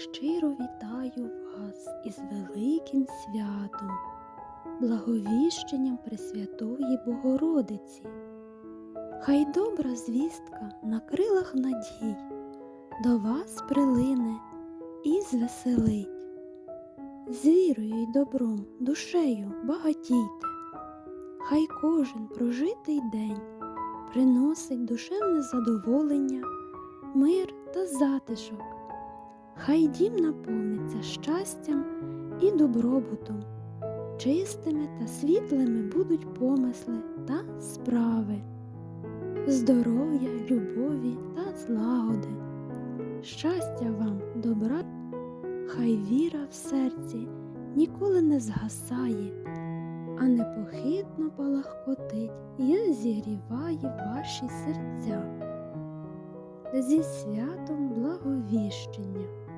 Щиро вітаю вас із великим святом, благовіщенням Пресвятої Богородиці. Хай добра звістка на крилах надій до вас прилине і звеселить. З вірою й добром душею багатійте, хай кожен прожитий день приносить душевне задоволення, мир та затишок. Хай дім наповниться щастям і добробутом, чистими та світлими будуть помисли та справи, здоров'я, любові та злагоди, щастя вам, добра, хай віра в серці ніколи не згасає, а непохитно палахкотить і зігріває ваші серця. Зі святом благовіщення.